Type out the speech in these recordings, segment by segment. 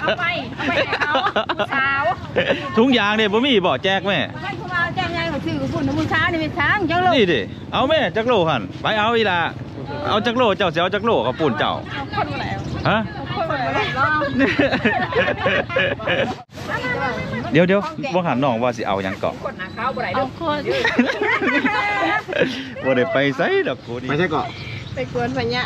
เอาไปเอาไปให้เขาผู้สาวถุงยางเนี่ยบ่มีบ่แจกแม่ท่านผู้มาแจ้งไงว่าชื่อคุณผู้สาวนี่เป็นช้างจังเลยนี่ดิเอาแม่จักโลหันไปเอาอีลาเอาจักโลเจ้าเสียเอาจักโลกับปูนเจ้าคนมาแล้วฮะคนมาแล้วเดี๋ยวเดี๋ยวบ่หันน้องว่าสิเอาหยังเกาะคนหาเขาบ่ได้เอาคนบ่ได้ไปไสดอกกูนี่ไม่ใช่เกาะไปกวนพญา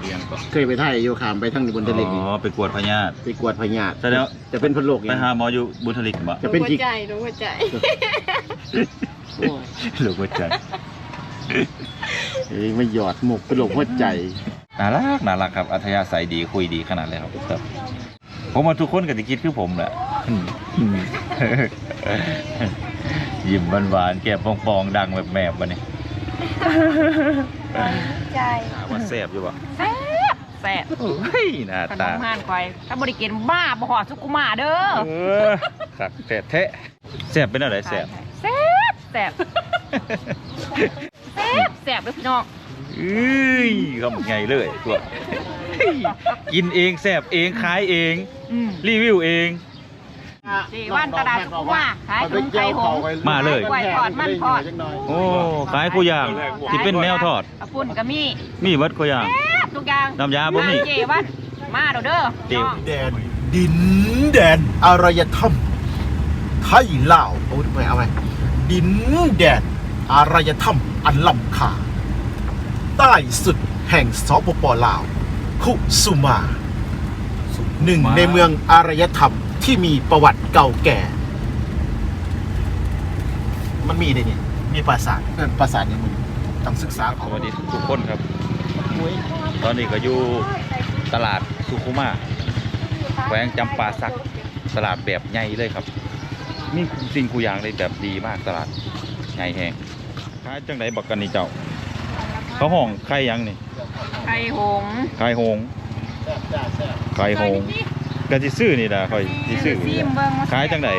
เลี้ยงเกาะเคยไปไทยโยขามไปทางบนทะเลอ๋นี่อไปกวดพญาติไปกวดพญาติแสดงว่าจะเป็นพนโลกไปไงหาหมออยู่บุญทลิกบ่จะเป็นที่ใจรู้หัวใจโลกหัวใจเอ้ยไม่หยอดหมกเป็นโลกหัวใจน่ารักน่ารักครับอัธยาศัยดีคุยดีขนาดเลยครับครับผมว่าทุกคนก็จะคิดคือผมแหละอืมอืมยิ้มหวานๆแก้มปองๆดังแบบแมบวะนี่ ใจว่าแซ่บอยู่บ่แซ่บแซ่บเฮ้ยหน้าขนตามห่านควายถ้าบริกินบ้าบ่หอดสุกุมาเด้อเออคักแท้แท้แซ่บเป็นอะไรแซ่บแซ่บแซ่บแซ่บแซ่บเลยพี่น้องเอ้ยคำไงเลยตัวเฮ้ยกินเองแซ่บเองขายเองอืมรีวิวเอง สี่วันตลาดสุขุมว่าขายขนมไข่หงส์มาเลยไก่ทอดมันทอดโอ้ขายกูย่างที่เป็นแนวทอดกระปุ่นก็มีมีเบิดกูย่างแซ่บทุกอย่างน้ำยาบ่มีเจวันมาเด้อเด้อเจน้องแดนดินแดนอารยธรรมไทยลาวโอ้ยไปเอาไปดินแดนอารยธรรมอันล้ำค่าใต้สุดแห่งสปปลาว คุสุมาหนึ่งในเมืองอารยธรรม ที่มีประวัติเก่าแก่ มันมีเลยเนี่ยมีปราสาทเออปราสาทเนี่ยมึงต้องศึกษาสเขาวัสดีทุกคนครับ ตอนนี้ก็อยู่ตลาดสุขุมาแขวงจำปาสักตลาดแบบใหญ่เลยครับ มีสิ่งกูอย่างเลยแบบดีมากตลาดใหญ่แหงขายจังไดบักกันนี่เจ้า เขาห้องไข่ยังนี่ไข่หงส์ไข่หงส์ไข่หงส์ ก็สิซื้อนี่ล่ะค่อยสิซื้อซีมเบิ่งว่ขายจังได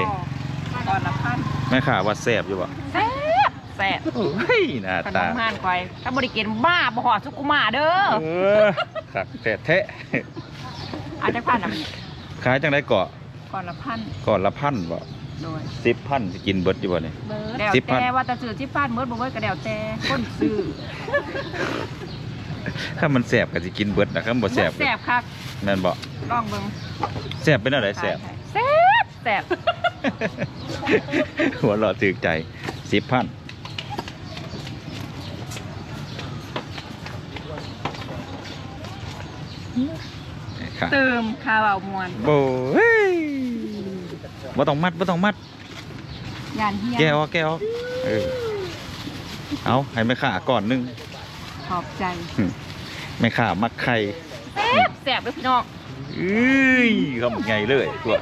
ก่อนละพันแม่ค้าว่าแซ่บอยู่บ่แซ่บแซ่บเฮ้ยหน้าขนตามห่านควายถ้าบริกินบ้าบ่หอดสุกุมาเด้อเออคักแท้แท้อาจจะพันอะมันขายจังไดเกาะก่อนละพันก่อนละพันบ่โดยสิบพันสิกินเบิดอยู่บ่นี่เดี๋ยวสิบพัน แต่ว่าแต่ซื้อที่พันเบิดบ่เบิดก็เดี๋ยวแต่คนซื้อ ถ้ามันแสบก็สิกินเบิดนะครับบ่แสบแซ่บคักแม่นบ่ลองเบิ่งแสบเป็นอะไรแสบแซ่บแซ่บหัวเราะถึกใจสิบพันครับเติมคาราบมวนโบ้ยบ่ต้องมัดบ่ต้องมัดยานเฮียแก้วแก้วเออเอาให้แม่ค้าก่อนหนึง ขอบใจแม่ค้ามักไข่แซ่บแซ่บเด้อพี่น้องเอ้ยคำไงเลยตัว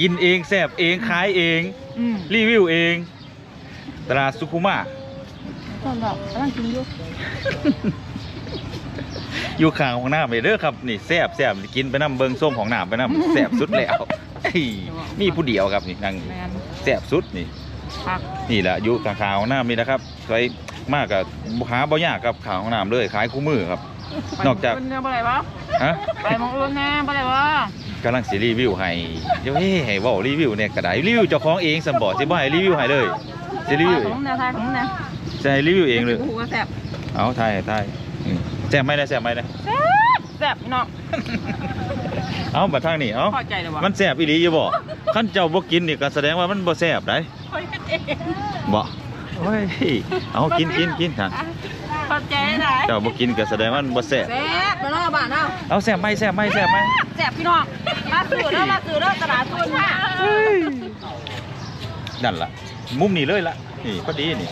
กินเองแสบเองขายเองอืมรีวิวเองตลาดสุขุมาต้นดอกกำลังกินอยู่อยู่ข้างของน้ำเลยเด้อครับนี่แซ่บแซ่บกินไปน้ำเบิงส้มของน้ำไปน้ำแซ่บสุดแล้วเฮ้ยมีผู้เดียวครับนี่นั่งแม่นแซ่บสุดนี่คักนี่แหละอยู่ข้างๆของน้ำนี่นะครับใคร มากกับหาบ่ยากครับข้างของน้ำเลยขายคู่มือครับ นอกจากไปหม้งอื่นเนี่ยบ่ได้บ่ฮะไปหมองอื่นแน่บ่ได้บ่กำลังสิรีวิวให้เดี๋ยวเฮ้ให้เว้ารีวิวเนี่ยก็ได้รีวิวเจ้าของเองสมบ่สิบ่ให้รีวิวให้เลยสิรีวิวขนมแนวไทยขนมแนวจะให้รีวิวเองเลย หูก็แซ่บเอาทายทายอืมแซ่บไหมนะแซ่บไหมนะแซ่บแซ่บพี่น้องเอาบัดทางนี้เอาพอใจเลยบ่มันแซ่บอีหลีอยู่บ่คันเจ้าบ่กินนี่ก็แสดงว่ามันบ่แซ่บได้พอใจเองบ่ โอ้ยเอากินกินกินค่ะพอใจได้เจ้าบ่กินก็แสดงว่ามันบ่แซ่บแซ่บไปเนาะบ้านเนาะเอาแซ่บไหมแซ่บไหมแซ่บไหมแซ่บพี่น้องมาซื้อเด้อมาซื้อเด้อตลาดทุนค่ะนั่นล่ะ มุมนี้เลยล่ะนี่พอดีนี่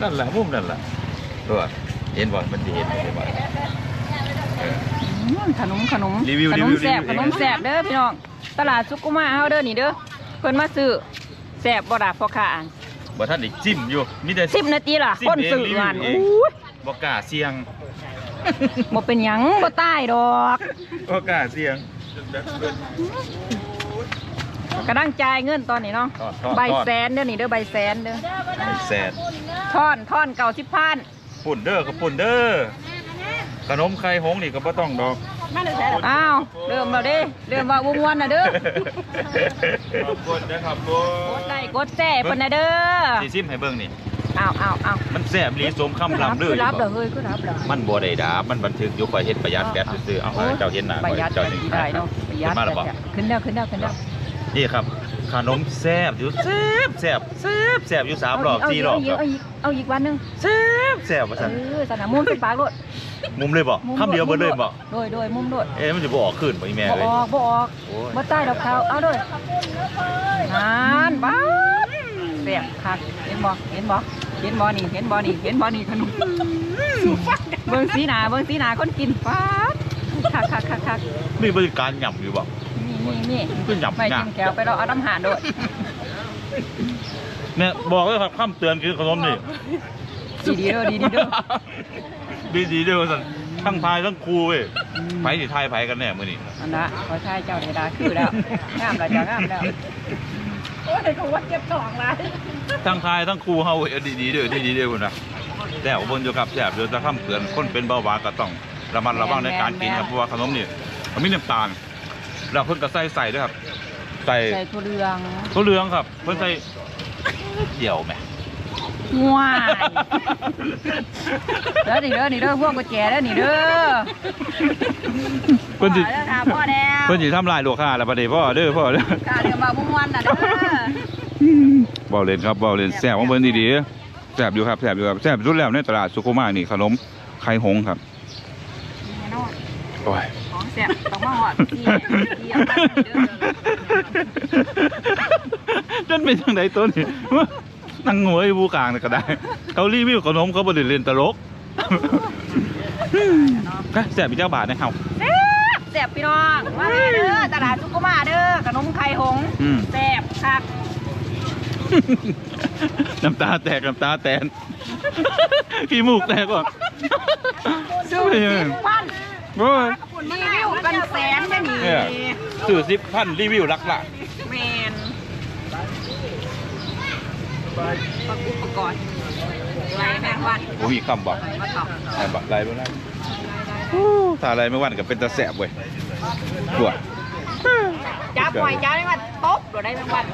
นั่นล่ะมุมนั่นล่ะตัวเห็นบ่มันสิเห็นบ่บ่เอออืมขนมขนมรีวิวขนมรีวิวแซ่บรีขวิวนมแซ่บเด้อพี่น้อง ตลาดซุกุมาเฮาเด้อนี่เด้อ เพิ่นมาซื้อแซ่บบ่ดาพ่อค้าอ่านบ่ทันได้จิ้มอยู่มีแต่10นาทีล่ะสิบคนซื้อเองงานรีวิวเองอู้ยบ่กล้าเสี่ยงบ่เป็นหยังบ่ตายดอกบ่กล้าเสี่ยงกระดังจ่ายเงินตอนนี้เนาะทอดทอดใบทอดแสนเด้อนี่เด้อใบแสนเด้อแซ่บท่อนท่อนเก่าสิบพันปุ่นเด้อก็ปุ่นเด้อขนมไข่หงส์นี่ก็บ่ต้องดอก อ้าวเริ่มแล้วเด้เริ่มว่าวุ่นวันน่ะเด้อขอบคุณนะครับผกดไลค์กดแชร์เพิ่นน่ะเด้อสิซิมให้เบิ่งนี่อ้าวอ้าวอ้าวมันแซ่บลีสมคำลำเด้อคืออยู่รับเหรบ่อเฮ้ยคือรับเหรอมันบ่ได้ดาบมันบันทึกอยู่ข่อยเฮ็ดประหยัดแบตซื่อๆเอาให้เจ้าเห็นหน้าประหยัดเจ้าแบตดีได้เนาะประหยัดขึ้นมาแล้วบ่แบตขึ้นแล้วขึ้นแล้วขึ้นแล้วนี่ครับขนมแซ่บอยู่แซ่บแซ่บแซ่บแซ่บอยู่สามรอบเาสี่กรอบเอาอีกครับเอาอีกเอาอีกวันหนึงแซ่บแซ่บว่าเอซั่นอสนามมุมเป็นปากโลด มุมเลยบ่มุมคำเดียวเบิดเลยบ่โดยโดยมุมโดดเอ๊ะมันจะบ่ออกขึ้นบ่อีแม่บ่เลยออกบ่ออกโอ้ยบ่ใต้ดอกขาวเอาโดยนานบ้าดแซ่บคักเห็นบ่เห็นบ่เห็นบ่นี่เห็นบ่นี่เห็นบ่นี่ขนมเบิ่งสีหน้าเบิ่งสีหน้าคนกินฟ้าดคักคักคักคักมีบริการหย่ำอยู่บ่นี่นี่นี่มันคือหย่ำไม่ยากิกนแขวไปเราเอาน้ำหานโดดเนี่ยบอกเลยครับคำเตือนคือขนมนี่ ดีดีเด้อดีดีเด้อ ดีดีๆเด้อว่าซั่นทั้งทายทั้งครูเว้ยไผสิทายไผกันแน่มื้อนี้อันนะขอชายเจ้าเดดาคือแล้วงามแล้วจ้ะงามแล้วโอ้ยเขาว่าเก็บกล่องไรทั้งทายทั้งครูเฮาเว้ยดีดีๆเด้อดีๆเด้อพุ่นน่ะแต่ว่าเบิ่งอยู่ครับแซ่บเด้อแต่คำเตือนคนเป็นเบาหวานก็ต้องระมัดระวังในการกินครับเพราะว่าขนมนี่มันมีน้ำตาลแล้วเพิ่นก็ใส่ใส่ด้วยครับ ใส่ใส่ถั่วเหลืองถั่วเหลืองครับ เพิ่นใส่เดี่ยวแหม ว้ายเด้อนี่เด้อนี่เด้อพวกกุญแจเด้อนี่เด้อเพิ่นสิพ่อเด้อค่ะพ่อแล้วเพิ่นสิทำลายลูกค้าแล้วบัดนี้พ่อเด้อพ่อเด้อค่ะเดี๋ยวมาบุ้งวันน่ะเด้อเบาเล่นครับเบาเล่นแซ่บของเพิ่นดีๆแซ่บอยู่ครับแซ่บอยู่ครับแซ่บสุดแล้วในตลาดสุขุมานี่ขนมไข่หงส์ครับแน่นอนโอ้ยของแซ่บต้องมาหอดที่ที่เอามานี่เด้อจนเป็นจังไดตัวนี้ นั่งหัวอยู่บูกลางนี่ก็ได้ เขารีวิวขนมเขาบ่ได้เล่นตลกก็แซ่บอีกเจ้าบาทนะเฮาแซ่บแซ่บพี่น้องมาเด้อตลาดสุกุมาเด้อขนมไข่หงส์อืมแซ่บคักน้ำตาแตกน้ำตาแตนขี้มูกแตกว่ะซื้อสิบพันโอ้ยรีวิวกันแสนจะหนีเนี่ยสื่อสิบพันรีวิวลักละแมน ปักอุปกรณ์ไรแมงวันโอ้มีคำบอกมาต่อไอ้บักไรบ้างนะถ้าอะไรไม่วันก็เป็นตาแสบเว้ยปวดจ้าปล่อยจ้าแมงวันตบหรือได้แมงวัน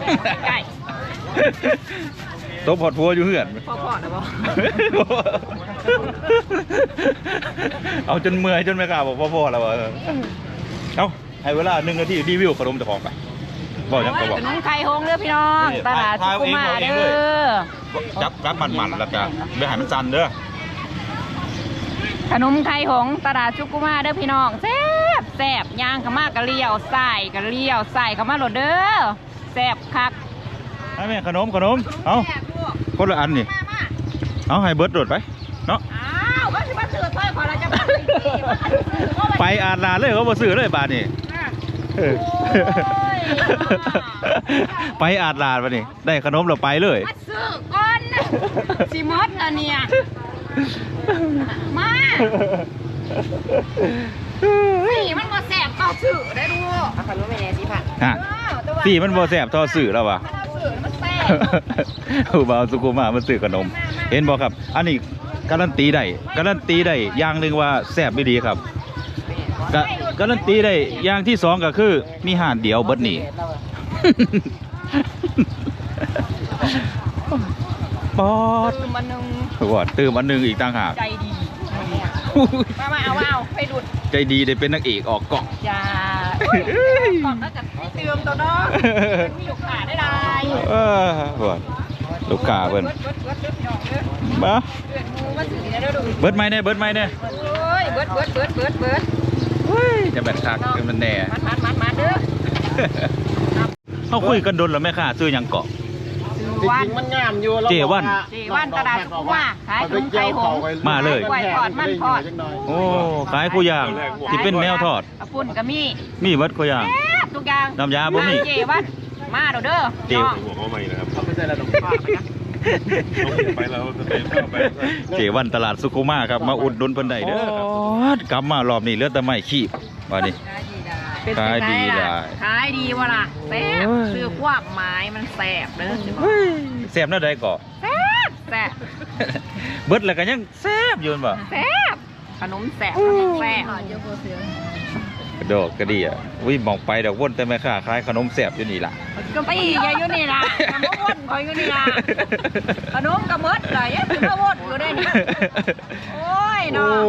ใกล้โต๊ะพอดพัวอยู่เหือนพ่อพ่อนะบอเอาจนเมื่อยจนไม่กล้าบอกพ่อๆแล้วว่าเออเอาให้เวลาหนึ่งนาทีรีวิวขนมเจ้าของไป บอกยังก็บอก ขนมไข่หงเด้อพี่น้องนี่ตลาดสุกุมาถ่ายเอาเองเด้อจับรับมันๆแล้วก็ไม่ให้มันจันเด้อขนมไข่หงตลาดสุกุมาเด้อพี่น้องแซ่บแซ่บย่างเขามากกะเลี้ยวใส่กะเลี้ยวใส่เขามาโหลดเด้อแซ่บคักให้แม่ขนมขนมเอาแซ่บลูกคนละอันนี่มามาเอาให้เบิร์ดโดดไปเนาะอ้าวว่าสิมาซื้อถ้อยขอเราจะมาซื้อที่ว่าสิซื้อเข้าไปอาดลานเลยเขาบ่ซื้อเลยบาทนี่ อะเออย ไปอาดลานบานี่ได้ขนมเราไปเลยมาซื้อก่อนนะสิมดนะเนี่ยมาสี่มันก็แสบต่อสื่อได้ดูอะคันว่าไม่แน่สิผ่านฮะพี่มันบ่แสบทอสื่อแล้ววะสื่อมันแสบผู้บ่าวสุกุมามันซื้อขนม เห็นบ่ครับ อันนี้การันตีได้การันตีได้อย่างหนึ่งว่าแซ่บไม่ดีครับ กะการันตีได้อย่างที่สองก็คือ มีห่านเดียวเบิดนี่ปอดตื่นมาหนึ่งว่าตื่มอันหนึงอีกต่างหากใจดีมามาเอาเอาไปดูดใจดีได้เป็นนักเอกออกเกาะจ้าก่อนแล้วจะเติมตัวเนาะมีลูกค้าได้ไรเออว่าลูกค้าเพิ่นเบิดเบิดเบิดเบิดพี่น้องเด้อมาเบิดหมูมาสื่อได้ดูเบิดไหมเนี่ยเบิดไหมเนี่ยโอ้ยเบิดเบิดเบิดเบิด เบิดจะแบบคักมันแน่มันมันมันมันเด้อเขาคุยกันดนแล้วแม่ค่ะซื้อหยังเกาะจริงๆมันงามอยู่ราเจวันบอกเจวันตลาดสุขุมวิทขายขนมไข่หงส์มาเลยกล้วยทอดมันทอดโอ้ขายคู่อย่างที่เป็นแนวทอดกระปุ่นก็มีมีเบิดคู่อย่างแซ่บทุกอย่างน้ำยาบ่มีเจวันมาเด้อเด้อเจน้องหัวเขาใหม่นะครับเขาไม่ใช่ระดับ ฝากไปนะ ต้อง ไปแล้วจะไปเข้าไปเจวันตลาดสุขุมาครับมาอุดหนุนเพิ่นได้เด้อครับกลับมารอบนี้เหลือแต่ไม้ขีบว่านี่ เป็นขายดีจังได้ล่ะขายดีวะล่ะแซ่บโอ้ยซื้อควบไม้มันแซ่บเด้อสิบอกแซ่บแน่าใดเกาะแซ่บแซ่บเบิดแล้วก็ยังแซ่บอยู่นั่นบ่แซ่บขนมแสบขนมแสบ กระโดดกระเดียวิ่งมองไปดอกว่นแต่แม่ค้าขายขนมแสบอยู่นี่ล่ะก็ไปอย่าอยู่นี่ล่ะขนมวนคอยอยู่นี่ล่ะขนมกระมดเลยยังถือว่าวนอยู่ได้นี่โอ้ยโอ้เนาะ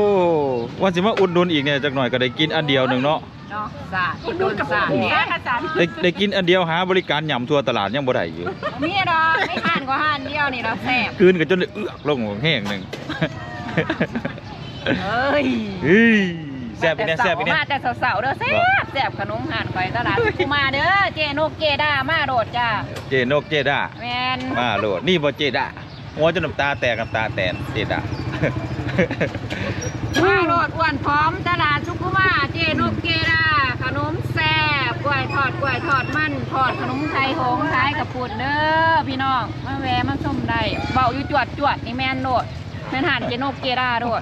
วันสิมาอุดหนุนอีกเนี่ยจักหน่อยก็ได้กินอันเดียวหนึ่งเนาะเนาะสาดโดนสาดเนี่ยอาจารย์ได้ได้กินอันเดียวหาบริการหย่ำทั่วตลาดยังบ่ได้อยู่มีดอกไม่ห่านก็ห่านเดียวนี่เราแสบคืนก็จนได้เอือกลงแห้งหนึ่งเอ้ยเฮ้ย แซ่บอีกแน่แซ่บอีกแน่ มาแต่สาวๆเด้อแซ่บแซ่บขนมห่านคอยตลาดกูมาเด้อเจนกเจด้ามาโดดจ้าเจนกเจด้าแมนมาโหลดนี่บ่เจด้าหัวจนน้ำตาแตกน้ำตาแตนเจด้า มาโดดอ้วนพร้อมตลาดชุกุมาเจนกเจด้าขนมแซ่บกล้วยทอดกล้วยทอดมันทอดขนมไทยหงส์ขายกับปุ่นเด้อพี่น้องมาแวะมาชมได้เบาอยู่จวดจวดนี่แม่นโดดแม่นห่านเจนกเจด้าโดด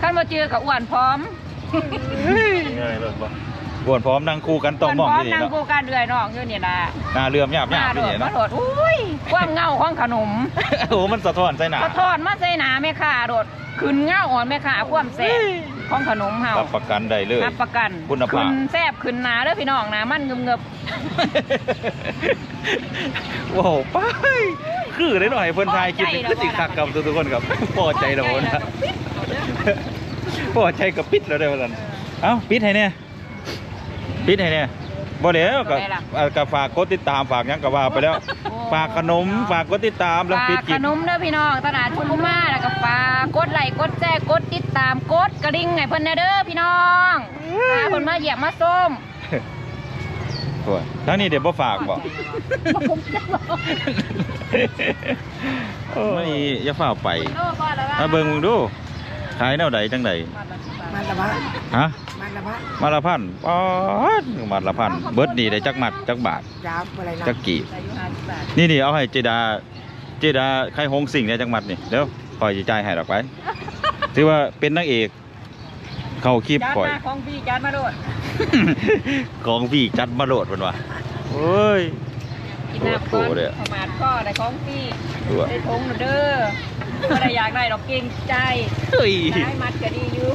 ขั้นมาเจอกับอ้วนพร้อมง่ายเลยปะกวนพร้อมนั่งคู่กันต้องมองพร้อที่มนี่นั่งเนาะกูการเดือยน้องอยู่นี่ล่ะหน้าเลื่อมหยาบหยาบมาอโดยู่ดนี่มาเนาะโดดอุ้ยความเงาของขนมโอ้มันสะท้อนใส่หน้าสะท้อนมาใส่หนาแม่ค้าโดดขึ้นเงาอ่อนแม่ค้าความแซ่บของขนมเฮารับประกันได้เลยรับประกันคุณภาพขึ้นแซ่บขึ้นหนาเด้อพี่น้องนะมันเงือบว้าวไป คือได้หน่อยเพิ่นทายคลิปนี้คือสิคักกับทุกๆคนครับพอใจแล้วบ่นะพอใจกับปิดแล้วได้อว่าซั่นเอ้าปิดให้เนี่ยปิดให้เนี่ยบ่แล้วก็อ่าก็ฝากกดติดตามฝากหยังก็ว่าไปแล้ว ฝากขนมฝากกดติดตามแล้วฝาปิดกคลิขปนมเด้อพี่น้องตลาดชุกุมาแล้วก็ฝากกดไลค์กดแชร์กดติดตามกดกระดิ่งให้เพิ่นแน่เด้อพี่น้องพาเพิ่นมาเหยียบมาส้ม โอ้ยทั้งนี้เดี๋ยวบ่ฝากบ่ไม่อย่าฝ้าวไปโลก่อนแล้วมาเบิ่งมึงดูขายแนวใดจังใดมันละบะฮะมันละบะมาละพันป๊อดมาละพันเบิดนี่ได้จักมัดจักบาทยาวอะไรนะจักกี่อายุ50บาทนี่นี่เอาให้เจดาเจดาใครหงสิ่งเนี่ยจังหวัดนี่เดี๋ยวคอยจะจ่ายให้ดอกไปถือว่าเป็นนางเอก เข้าคลิปจานคอยมาของพี่จานมาโดด ของพี่จัดมาโหลดมันวะโอ้ยกินน้ำก่อนโอ้โหเลยอะประมาทก็ได้ของพี่ตัวได้ทงเด้อไม่ได้อยากได้ดอกเก่งใจเฮ้ยได้มัดก็ดีอยู่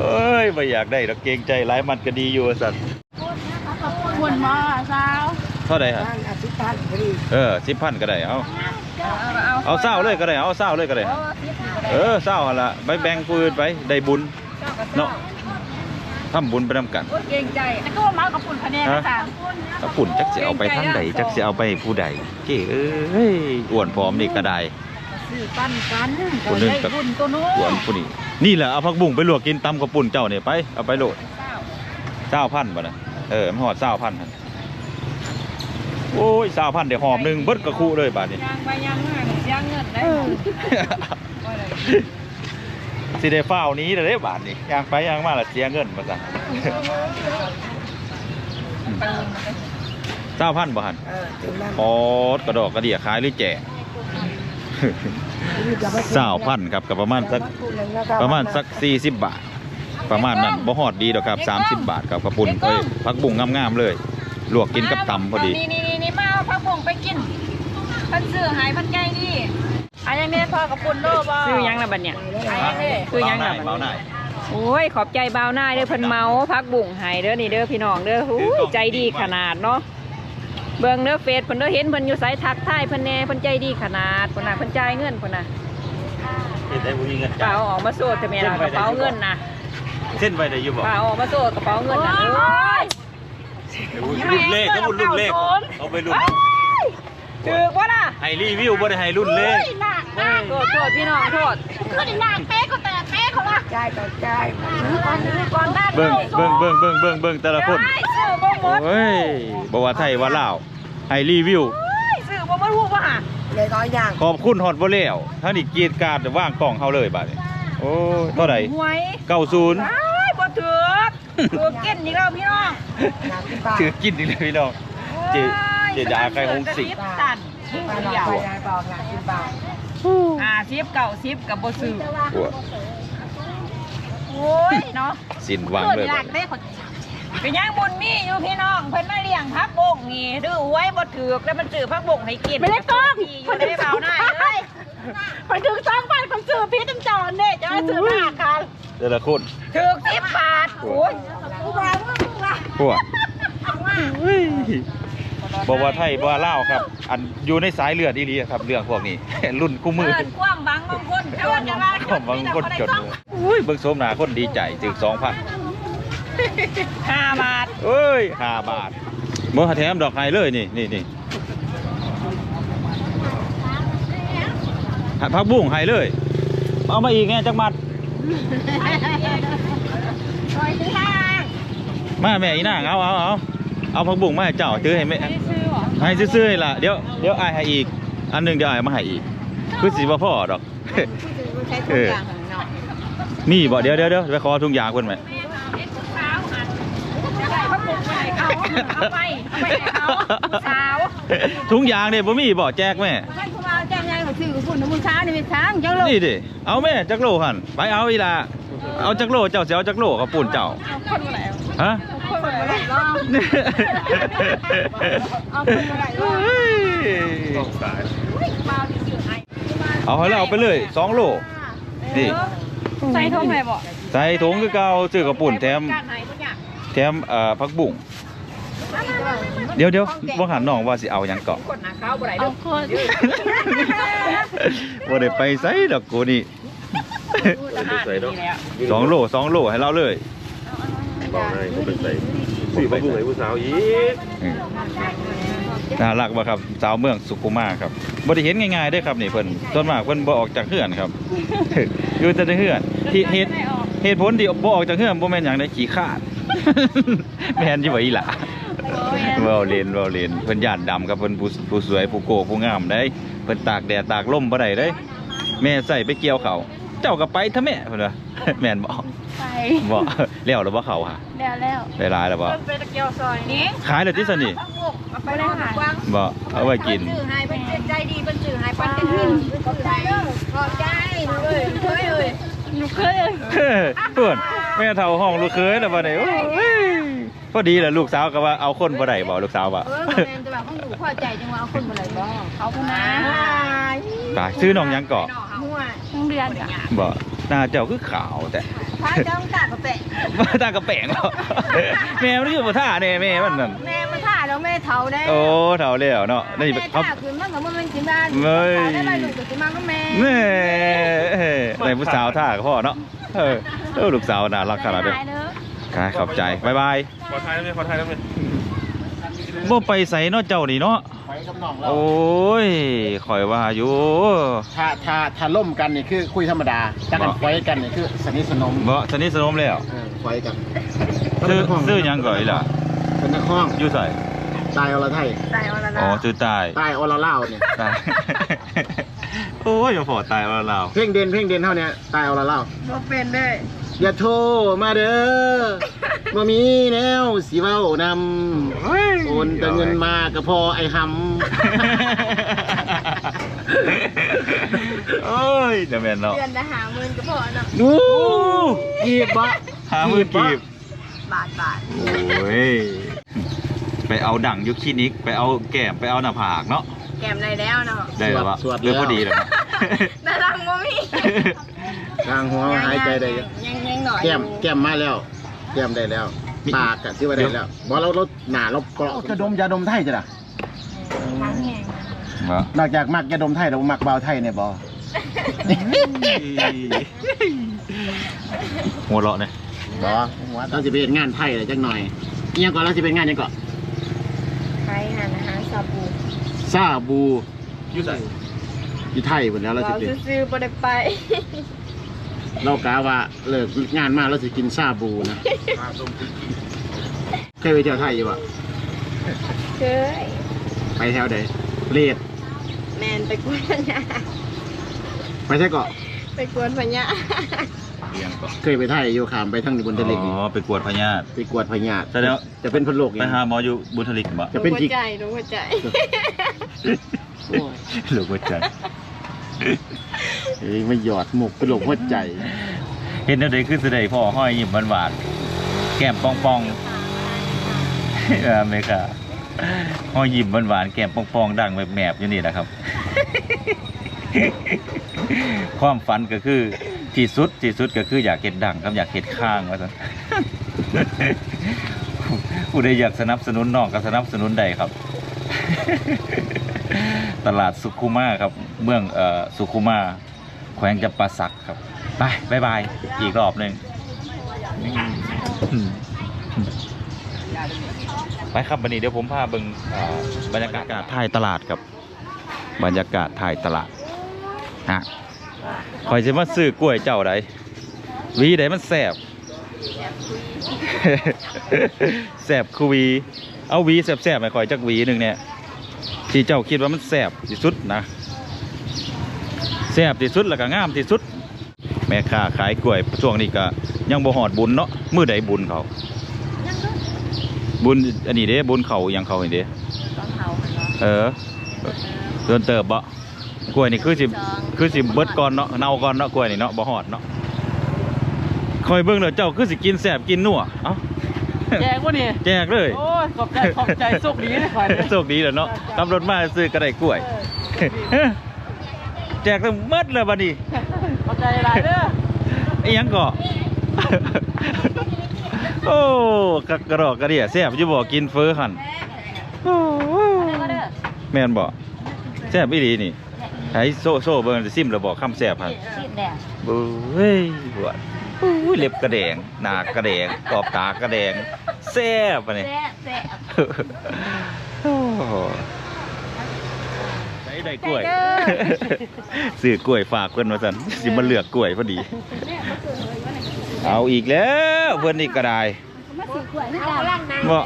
เอ้ยไม่อยากได้ดอกเกรงใจร้ายมันก็ดีอยู่สัตว์ควรมาสาวเท่าไหร่ฮะบ้านอาทิตย์บ้านพอดีเออสิบพันก็ได้เอาเอาเอาเศร้าเลยก็ได้เอาเศร้าเลยก็ได้ เออเศร้าหั่นละไปแบ่งปืนไปได้บุญเนาะทำบุญไปนำกัน โอ้ยเก่งใจแต่ก็ว่ามากับปุ่นคะแนนนะจ๊ะถ้าปุ่นจักสิเอาไปทางใดจักสิเอาไปให้ผู้ใดเจ้เอ้ยอ้วนพร้อมนี่ก็ได้ซื้อปั้นกันคนหนึ่งได้กับ บุญตัวนู้นอ้วนผู้นี้นี่แหละเอาผักบุ้งไปลวกกินตำกับปุ่นเจ้าเนี่ยไปเอาไปโหลดเจ้าพันบ่นะเออมันหอดเจ้าพันหั่น โอ้ยเจ้าพันเดี๋ยวหอมหนึ่งเบิดกระคุเลยบาดนี้ยางไปยางมาเสียเงินได้บ่ได้สิได้ฟ้าวหนี้เด้อเด้บาทนี้ย่างไปย่างมาและเสียเงินมาซะเจ้าพันบ่หันเออถึงนั่นปอดกระดอกกระเดียขายหรือแจกเจ้าพันครับกับประมาณสักประมาณสักสี่สิบบาท ประมาณนั้นบ่ฮอดดีดอกครับสามสิบบาทครับกระปุ่นเอ้ยผักบุ้งงามๆเลย ลวกกินกับตำพอดีนี่นี่นี่มา เอาผักบุ้งไปกินเพันซื้อหายเพันใจดีอันยังไม่ได้พอกับปุ่นโลบ่ซื้อยังละบัดเนี่ยอันยังเด้ซื้อยังละบัดเมาหเนี่ยน่ายโอ้ยขอบใจบ่าวหน้ายเด้อเพิ่นเมาพักบุ่งให้เด้อนี่เด้อพี่น้องเด้อหูยใจดีขนาดเนาะเบิ่งเด้อเฟซเพิ่นเด้อเห็นเพิ่นอยู่ไสทักทายเพิ่นแน่เพิ่นใจดีขนาดเพิ่นน่ะเพิ่นจ่ายเงินเพิ่นน่ะเฮ็ดได้บ่มีเงินเปจ่าล่ายเอาออกมาโซ่ทำไมล่ะกระเป๋าเงินน่ะเส้นไว้ได้อยู่บ่เปล่าเอาออกมาโซ่กระเป๋าเงินน่ะเอ้ย รุ่นเลขก็รุ่นเลขเอาไปรุ่นถือบ่ล่ะให้รีวิวบ่ได้ให้รุ่นเลขโทษโทษพี่น้องโทษจ่ายต่อจ่ายก่อนถือก่อนด้านเบิ่งเบิ่งเบิ่งเบิ่งเบิ่งเบิ่งแต่ละคนได้ซื้อบ่หมดโอ้ยบ่ว่าไทยว่าลาวให้รีวิวเฮ้ยซื้อบ่หมดฮู้บ่ฮะเลยก็ย่างขอบคุณฮอดบ่แล้วท่านี่เกียรติการว่างกล่องเฮาเลยบัดนี้โอ้ยเท่าใดหวย90ได้บ่ถือก ถือกินอีกแล้วพี่น้องน้ำที่บ้านถือกินอีกเลยพี่น้องเจเจดาไก่หงสิตันบ้านเราเดียวไปยายบอกหลังที่บ้านอ่าซิบเก่าซิบกับโบซื้อโอ้ยโอ้ยเนาะสิ้นหวังเลยบัดนี้ ไปย่างบุญมีอยู่พี่น้องเพิ่นมาเลี้ยงพักบงนี่ดื้อไว้บดถือกแล้วมันจื้อพักบงให้กินไม่ได้ต้องอยู่ในเบาหน่าเลยคนถือสร้างบ้านคนซื้อพี่ตั้งจอนเนี่ยจะมาซื้อมากกันเดี๋ยวละคุณถือสิบบาทหัวยกูบาอว่าไทยบอว่าล่าครับ อันอยู่ในสายเลือดอีรีครับเรื่องพวกนี้ รุ่นคู่มือคว่ำบางบางคนจนบางคนจนอุ้ยเบิกโสมนาคนดีใจถึงสองพัน ห้าบาทเอ้ย5บาทบ่แถมดอกไห้เลยนี่นี่นี่ผักบุ้งไห้เลย เอามาอีกแง่จักมัดซอยซื้อห้างมาแม่อีนางเอาเอาเอาเอาผักบุ้งมาให้เจ้าซื้อให้แม่ให้ซื้อๆนี่ล่ะเดี๋ยวเดี๋ยวอายให้อีก อันหนึงเดี๋ยวอายมาให้อีกคือสิบ่พอดอกใช้ทุกอย่างเนาะนี่บ่เดี๋ยวเดี๋ยวเดี๋ยวไปขอทุงยางเพิ่นไหม เอาไปเอาไปให้เขาสาวทุงยางเนี่ยบ่มีบ่แจกแม่ท่านผู้ว่าแจ้งยังเขาถือฝุ่นน้ำมันช้านี่เป็นช้างจังเลยนี่ดิเอาแม่จักโลหันไปเอาอีหล่ะเอาจักโลเจ้าสิเอาจักโลกับปูนเจ้าฮะคนมาไหนบ้างเอาคนมาไหนบ้างต้องสายเอาให้เราเอาไปเลยสองโลนี่ใส่ทงไหนบ่ใส่ถุงคือเก่าซื้อกับปุ่นแถมการไหนทุกอย่างแถมเอ่อผักบุ้ง เดี๋ยวเดี๋ยวบ่หันน้องว่าสิเอาหยังเกาะคนหนาขาวบ่ได้เอาเด้อคนบ่ได้ไปไสดอกกูนี่ใส่ดอกสองโลสองโลให้เราเลยบอกให้ผมเป็นใส่สี่พระบุ้งให้ผู้สาวอีกอืมน่ารักบ่ครับสาวเมืองสุขุมาครับบ่ได้เห็นง่ายๆเด้อครับนี่เพิ่นส่วนมากเพิ่นบ่ออกจากเฮือนครับ อยู่แต่ในเฮือนที่เหตุเหตุผลที่บ่ออกจากเฮือนบ่แม่นหยังได้ขี้ขาด แม่นอยู่บ่อีหล่ะ เว้าเล่นเว้าเล่นเพิ่นย่านดำครับเพิ่นผู้ผู้สวยผู้โกผู้งามได้เพิ่นตากแดดตากลมบ่ได้เด้แม่ใส่ไปเกี่ยวเขาวเจ้าก็ไปเถอะแม่เพิ่นว่าแม่นบ่ไปบ่แล้วหรือบ่เขาค่ะแล้วแล้วได้หลายแล้วบ่เพิ่นไปตะเกียวซอยนี้ขายแล้วติซะนี่เอาไปเลยค่ะบ่เอาไว้กินชื่อให้เป็นใจดีเป็นชื่อให้ปันเป็นหินขอบใจขอบใจเลยเคยเลยหนูเคยเลยเพื่อนแม่เฒ่าห้องลูกเคยแล้วบ่ได้โอ้ย พอดีแหละลูกสาวก็ว่าเอาคนบ่ได้บ่ลูกสาวว่าเออแมนจะแบบของหนูพอใจจังว่าเอาคนมาเลยบ่เขาคนนะตายซื้อน้องหยังเกาะมั่วต้องเรียนจ้ะบ่หน้าเจ้าคือขาวแต่พระเจ้าตากระเปะบ่ตากระแปงแล้วแม่มันคือบ่ท่าแน่แม่มันนั่นแม่มาท่าแล้วแม่เฒ่าได้โอ้เฒ่าแล้วเนาะนี่แม่เขาท่าคือมันก็มันเป็นกินบ้านเฮ้ยได้ไรลูกก็สิมาก็แม่แม่ในผู้สาวท่ากับพ่อเนาะเออเออลูกสาวน่ารักขนาดนี้ ค่ะขอบใจบ๊ายบายขอทายได้ไหมขอทายได้ไหมบ่ไปใส่เนาะเจ้านี่เนาะไปกับน้องเราโอ้ยข่อยว่าอยู่ถ้าถ้าถ้าล่มกันนี่คือคุยธรรมดาถ้ากันไฟกันนี่คือสนิทสนมบ่สนิทสนมแล้วเออไฟกันซื้อซื้อหยังก่อนอีหล่ะเป็นนักห้องอยู่ใส่ตายอรไทยตายวันละอ๋อซื้อตายตายอรเล่าวเนี่ยตายโอ้ยอย่าพอตายว่าเราเพลงเด่นเพลงเด่นเท่าเนี้ยตายอรเล่าวบ่เป็นได้ อย่าโทรมาเด้อบ่มีแนวสิเว้านำโอนแต่เงินมาก็พอไอ้หโอ้ยจะแม่นเนาะเดือนละหาหมื่นก็พอเนาะำดูกีบบ่หามือกีบบาทบาทโอ้ยไปเอาดั่งอยุคคลินิก ไปเอาแก้มไปเอาหน้าผากเนาะแกมได้แล้วเนาะได้แล้ววะเรื่องพอดีเลยเนาะแต่ลังบ่มี ทางหัวหายใจได้อยู่ยังยังหน่อยแก้มแก้มมาแล้ว แก้มได้แล้ว ปากก็ที่ว่าได้แล้วบ่เราเราหน้าเราเกราะจะดมยาดมไทยจ้ะล่ะทั้งแหงวะนอกจากมักยาดมไทยเรามักเบาวไทยเนี่ยบ่หัวเราะเนี่ยบ่เราสิไปเฮ็ดงานไทยเลยจักหน่อยอีหยังก่อนเราสิเป็นงานหยังก่อนใครหาอาหารซาบูซาบูอยู่ใส่อยู่ไทยพุ่นแล้วเราสิเราไปซื้อๆบ่ได้ไป เรากะว่าเลิกงานมาเราสิกินซาบูนะ เคยไปเที่ยวไทยอยู่บ่เคยไปแถวใดเลดแมนไปกวนพญาไปใช่เกาะ ไปกวนพญาเรียงก่อนเคยไปไทยอยู่ขามไปทางบนทะเลนี่อ๋อไปกวดพญาติไปกวดพญาติแสดงว่าจะเป็นพนโลกไปเนี่ย หาหมออยู่บุญทลิกบ่จะเป็นหัที่วใจรู้หัวใจหรือว่าใจ เอ้ยไม่หยอดหมกเป็นโลกหัวใจ เห็นอะไรคือแสดงพ่อห้อยยิ้มหวานๆแก้มปองๆเออเมกาห้อยยิ้มหวานๆแก้มปองๆดังแบบแมบอยู่นี่แหละครับ ความฝันก็คือที่สุดที่สุดก็คืออยากเห็ดดังกับอยากเห็ดข้างว่าซั่นผู้ใดอยากสนับสนุนน้องก็สนับสนุนได้ครับ ตลาดสุขุมาครับเมืองเอ่อสุขุมาแขวงจำปาสักครับไปบายบายอีกรอบหนึ่งไปครับวันนี้เดี๋ยวผมพาเบิงบรรยากาศถ่ายตลาดครับ บรรยากาศถ่ายตลาดฮะคอยจะมาซื้อกล้วยเจ้าใดวีใดมันแสบแสบคือหวีเอาวีแสบๆให้คอยจักวีหนึ่งเนี่ย ที่เจ้าคิดว่ามันแสบที่สุดนะแสบที่สุดแล้วก็งามที่สุด แม่ค้าขายกล้วยช่วงนี้ก็ยังบ่หอดบุญเนาะมื้อใดบุญเขาบุญอันนี้เด้บุญเขาอยังเขาอันเด้ต้องเผาเหรอเออเดินเติบบ่กล้วยนี่คือสิคือสิเบิดก่อนเนาะเน่าก่อนเนาะกล้วยนี่เนาะบ่หอดเนาะคอยเบิ่งเด้อเจ้าคือสิกินแสบกินนัวเอ้า แจกวะนี่แจกเลย โอ้ยขอบใจขอบใจโชคดีเลยข่อยเนี่ยโชคดีแล้วเนาะขับรถมาซื้อกระไดกล้วย แจกทั้งหมดเลยบัดนี้ขอบใจหลายเด้อไอ้หยังก่อโอ้กะกระรอกกระเดียแซ่บอยู่บ่กินเฟอหั่นโอ้แม่นบ่แซ่บอีหลีนี่ไอ้โซโซเบิ่งสิซิมแล้วบ่คำแซ่บหั่นสิแดงบุ้ยปวด อุ้ยเล็บกระแดงหน้ากระแดงกรอบตากระแดงแซ่บอันนี้แซ่บแซ่บโอ้โหใช้ได้กล้วยซื้อกล้วยฝากเพื่อนมาสันสิมาเลือกกล้วยพอดี เอาอีกแล้วเพื่อนนี่ก็ได้มาสิขวดนี่กันบ่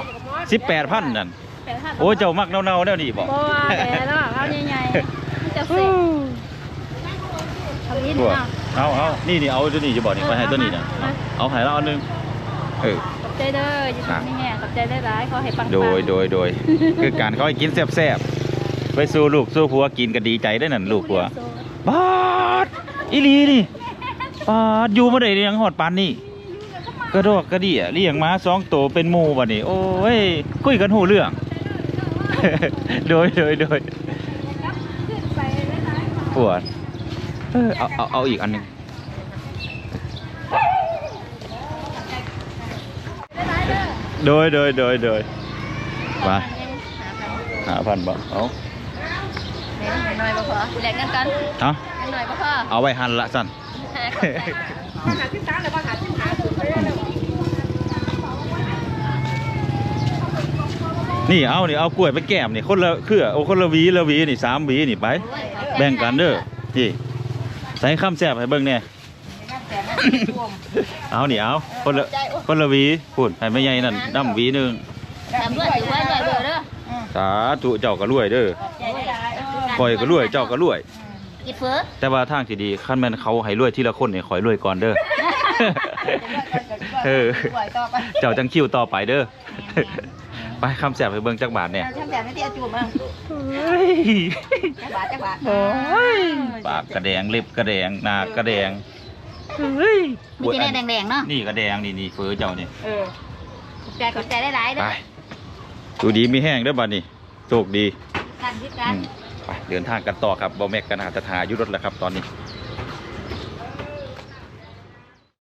สิบแปดพันนั่นโอ้ยเจ้ามักเน่าๆแล้วนี่บ่บ่ว่าแต่แล้วเอาใหญ่ๆจะเสร็จเอาลิ้นบ่เนาะ เอาเอานี่นี่เอาตัวนี้จะบอกนี่ไปให้ตัวนี้นะเอาเอาให้เราอันหนึงเออขอบใจเด้ออยู่ตรงนี้แห้งขอบใจได้หลายขอให้ปังๆโดยโดยโดยคือการเขาให้กินแซ่บๆไปสู่ลูกสู่ผัวกินก็ดีใจได้อนั่นลูกผัวบาดอีหลีนี่บาดอยู่มาได้เลี้ยงหอดปานนี่กระดอกกระเดี่ยเลี้ยงม้าสองตัวเป็นหมู่บัดนี้โอ้ยคุยกันหูเรื่อง โดยโดยโดยปวด เออเอาเอาเอาอีกอันหนึงโดยโดยโดยโดยไปหาพันบ่เอาหน่อยบ่พอแลกกันกันเอาหน่อยบ่พอเอาไว้หันละสั่นนี่เอานี่เอากล้วยไปแก้มนี่คนละเครือโอ้คนละหวีละหวีนี่สามหวีนี่ไป แบ่งกันเด้อนี่ใส่ข้ามแซ่บให้เบิ่งเนี่ยเอานี่เอาคนละคนละหวีพูดให้ไม่ใหญ่นั่นน้ำหวีหนึ่งตำรวจถือว่าหน่อยเบอร์เด้อสาธุเจ้าก็รวยเด้อคอยก็รวยเจ้าก็รวยกินเฟ้อแต่ว่าทางที่ดีขั้นแม่นเขาให้รวยทีละคนเนี่ยขอยรวยก่อนเด้อเออเจ้าจังคิวต่อไปเด้อ ไปคำแสบไปเบิ่งจักบาทเนี่ยทำแบบไม่เตี้ยจูบมั้งจักบาทจักบาทปากกระแดงเล็บกระแดงหน้ากระแดงมีที่แดงๆเนาะนี่กระแดงนี่นี่เฟอเจ้านี่เออขอบใจขอบใจได้หลายเด้ไปอดูดีมีแห้งเด้อบัดนี้โชคดีกันพิกัอืน มไปเดินทางกันต่อครับบอแม็กกันหาตถาอยุรถแล้วครับตอนนี้ไ